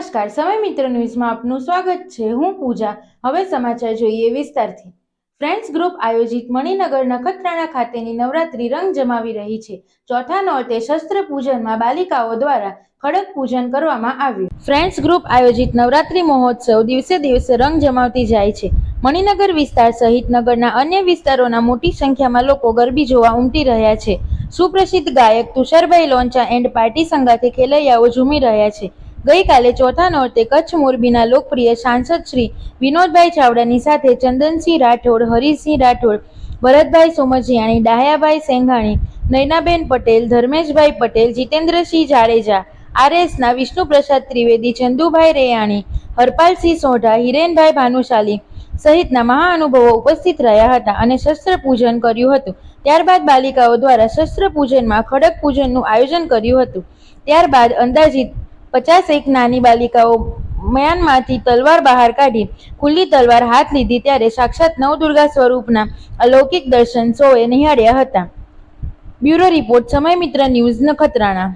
નમસ્કાર, સમય મિત્ર ન્યૂઝમાં આપનું સ્વાગત છે. હું પૂજા. હવે સમાચાર જોઈએ વિસ્તારથી. ફ્રેન્ડ્સ ગ્રુપ આયોજિત મણિનગર નખત્રાણા ખાતેની નવરાત્રી રંગ જમાવી રહી છે. ચોથા નોરતે શસ્ત્ર પૂજનમાં બાલિકાઓ દ્વારા ખડક પૂજન કરવામાં આવ્યું. ફ્રેન્ડ્સ ગ્રુપ આયોજિત નવરાત્રી મહોત્સવ દિવસે દિવસે રંગ જમાવતી જાય છે. મણિનગર વિસ્તાર સહિત નગરના અન્ય વિસ્તારોના મોટી સંખ્યામાં લોકો ગરબી જોવા ઉમટી રહ્યા છે. સુપ્રસિદ્ધ ગાયક તુષારભાઈ લોંચા એન્ડ પાર્ટી સંગાથે ખેલૈયાઓ ઝૂમી રહ્યા છે. ગઈકાલે ચોથા નોરતે કચ્છ મોરબીના લોકપ્રિય સાંસદ શ્રી વિનોદભાઈ ચાવડાની સાથે ચંદનસિંહ રાઠોડ હરિસિંહ રાઠોડ, ભરતભાઈ સોમજીયાણી, ડાહ્યાભાઈ સેંઘાણી નૈનાબેન પટેલ, ધર્મેશભાઈ પટેલ, જીતેન્દ્રસિંહ જાડેજા, આરએસના વિષ્ણુપ્રસાદ ત્રિવેદી, ચંદુભાઈ રેયાણી, હરપાલસિંહ સોઢા, હિરેનભાઈ ભાનુશાલી સહિતના મહાઅનુભવો ઉપસ્થિત રહ્યા હતા અને શસ્ત્ર પૂજન કર્યું હતું. ત્યારબાદ બાલિકાઓ દ્વારા શસ્ત્ર પૂજનમાં ખડક પૂજનનું આયોજન કર્યું હતું. ત્યારબાદ અંદાજિત પચાસ એક નાની બાલિકાઓ મયાનમાંથી તલવાર બહાર કાઢી ખુલ્લી તલવાર હાથ લીધી ત્યારે સાક્ષાત નવદુર્ગા સ્વરૂપના અલૌકિક દર્શન સૌએ નિહાળ્યા હતા. બ્યુરો રિપોર્ટ સમય મિત્ર ન્યૂઝ નખત્રાણા.